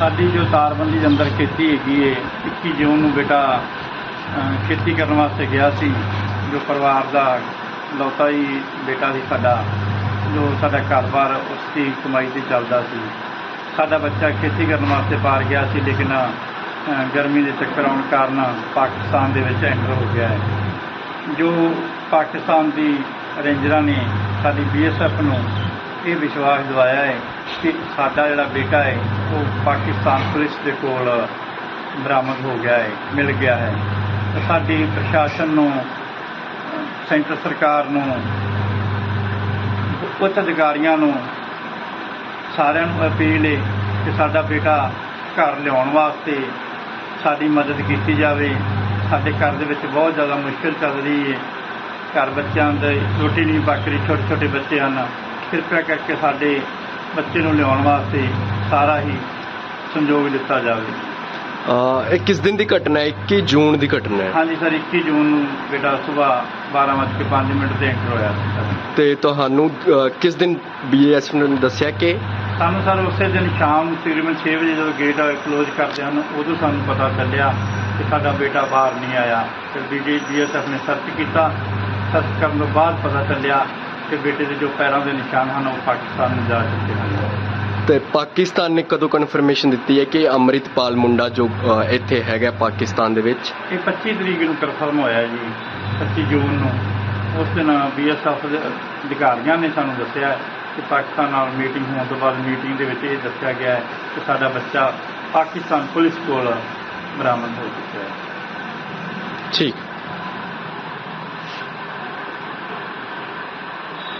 ਸਾਡੀ ਜੋ ਤਾਰਬੰਦੀ ਦੇ ਅੰਦਰ ਖੇਤੀ ਹੈਗੀ ਏ 21 ਜੂਨ ਨੂੰ ਬੇਟਾ ਖੇਤੀ ਕਰਨ ਵਾਸਤੇ ਗਿਆ ਸੀ, ਜੋ ਪਰਿਵਾਰ ਦਾ ਲੌਤਾ ਹੀ ਬੇਟਾ ਸੀ ਸਾਡਾ, ਜੋ ਸਾਡਾ ਘਰ-ਬਾਰ ਉਸ ਦੀ ਕਮਾਈ ਤੇ ਚੱਲਦਾ ਸੀ। ਸਾਡਾ ਬੱਚਾ ਖੇਤੀ ਕਰਨ ਵਾਸਤੇ ਪਾਰ ਗਿਆ ਸੀ, ਲੇਕਿਨ ਗਰਮੀ ਦੇ ਚੱਕਰ ਆਉਣ ਕਾਰਨ ਪਾਕਿਸਤਾਨ ਦੇ ਵਿੱਚ ਐਂਟਰ ਹੋ ਗਿਆ ਹੈ। ਜੋ ਪਾਕਿਸਤਾਨ ਦੀ ਰੇਂਜਰਾਂ ਨੇ ਸਾਡੀ ਬੀਐਸਐਫ ਨੂੰ ਇਹ ਵਿਸ਼ਵਾਸ ਦਿਵਾਇਆ ਹੈ ਕਿ ਸਾਡਾ ਜਿਹੜਾ ਬੇਟਾ ਹੈ, ਉਹ ਪਾਕਿਸਤਾਨ ਪੁਲਿਸ ਦੇ ਕੋਲ ਬਰਾਮਦ ਹੋ ਗਿਆ ਹੈ, ਮਿਲ ਗਿਆ ਹੈ। ਸਾਡੀ ਪ੍ਰਸ਼ਾਸਨ ਨੂੰ, ਸੈਂਟਰ ਸਰਕਾਰ ਨੂੰ, ਉੱਚ ਅਧਿਕਾਰੀਆਂ ਨੂੰ ਸਾਰਿਆਂ ਨੂੰ ਅਪੀਲ ਹੈ ਕਿ ਸਾਡਾ ਬੇਟਾ ਘਰ ਲਿਆਉਣ ਵਾਸਤੇ ਸਾਡੀ ਮਦਦ ਕੀਤੀ ਜਾਵੇ। ਸਾਡੇ ਘਰ ਦੇ ਵਿੱਚ ਬਹੁਤ ਜ਼ਿਆਦਾ ਮੁਸ਼ਕਲ ਚੱਲ ਰਹੀ ਹੈ। ਘਰ ਬੱਚਿਆਂ ਦੇ ਰੋਟੀ ਨਹੀਂ ਪੱਕ ਛੋਟੇ ਛੋਟੇ ਬੱਚੇ ਹਨ। ਕਿਰਪਾ ਕਰਕੇ ਸਾਡੇ ਬੱਚੇ ਨੂੰ ਲਿਆਉਣ ਵਾਸਤੇ ਸਾਰਾ ਹੀ ਸੰਯੋਗ ਦਿੱਤਾ ਜਾਵੇ। ਅਹ ਇਹ ਕਿਸ ਦਿਨ ਦੀ ਘਟਨਾ ਹੈ? 21 ਜੂਨ ਦੀ ਘਟਨਾ ਹੈ। ਹਾਂਜੀ ਸਰ 21 ਜੂਨ ਨੂੰ ਬੇਟਾ ਸਵੇਰ 12:05 ਮਿੰਟ ਤੇ ਐਂਟਰ ਹੋਇਆ ਸੀ ਸਰ। ਤੇ ਤੁਹਾਨੂੰ ਅਹ, ਕਿਸ ਦਿਨ ਬੀਐਸ ਨੇ ਦੱਸਿਆ ਕਿ? ਸਾਨੂੰ ਸਰ ਉਸੇ ਦਿਨ ਸ਼ਾਮ ਤਕਰੀਬਨ 6 ਵਜੇ ਜਦੋਂ ਗੇਟ ਕਲੋਜ਼ ਕਰਦੇ ਹਨ ਉਦੋਂ ਸਾਨੂੰ ਪਤਾ ਚੱਲਿਆ ਕਿ ਸਾਡਾ ਬੇਟਾ ਬਾਹਰ ਨਹੀਂ ਆਇਆ। ਫਿਰ ਬੀਡੀ ਬੀਐਸਐਫ ਨੇ ਸਰਚ ਕੀਤਾ। ਸਰਚ ਕਰਨ ਤੋਂ ਬਾਅਦ ਪਤਾ ਚੱਲਿਆ ਕਿ ਬੇਟੇ ਦੇ ਜੋ ਪੈਰਾਂ ਦੇ ਨਿਸ਼ਾਨ ਹਨ ਉਹ ਪਾਕਿਸਤਾਨ ਨੂੰ ਜਾ ਚੁੱਕੇ ਹਨ। ਤੇ ਪਾਕਿਸਤਾਨ ਨੇ ਕਦੋਂ ਕਨਫਰਮੇਸ਼ਨ ਦਿੱਤੀ ਹੈ ਕਿ ਅੰਮ੍ਰਿਤਪਾਲ ਮੁੰਡਾ ਜੋ ਇੱਥੇ ਹੈਗਾ ਪਾਕਿਸਤਾਨ ਦੇ ਵਿੱਚ? ਇਹ 25 ਤਰੀਕ ਨੂੰ ਕਨਫਰਮ ਹੋਇਆ ਜੀ 25 ਜੂਨ ਨੂੰ। ਉਸ ਦਿਨ ਬੀਐਸਐਫ ਦੇ ਅਧਿਕਾਰੀਆਂ ਨੇ ਸਾਨੂੰ ਦੱਸਿਆ ਕਿ ਪਾਕਿਸਤਾਨ ਨਾਲ ਮੀਟਿੰਗ ਹੋਣ ਤੋਂ ਬਾਅਦ ਮੀਟਿੰਗ ਦੇ ਵਿੱਚ ਇਹ ਦੱਸਿਆ ਗਿਆ ਹੈ ਕਿ ਸਾਡਾ ਬੱਚਾ ਪਾਕਿਸਤਾਨ ਪੁਲਿਸ ਕੋਲ ਬਰਾਮਦ ਹੋ ਚੁੱਕਾ ਹੈ। ਠੀਕ।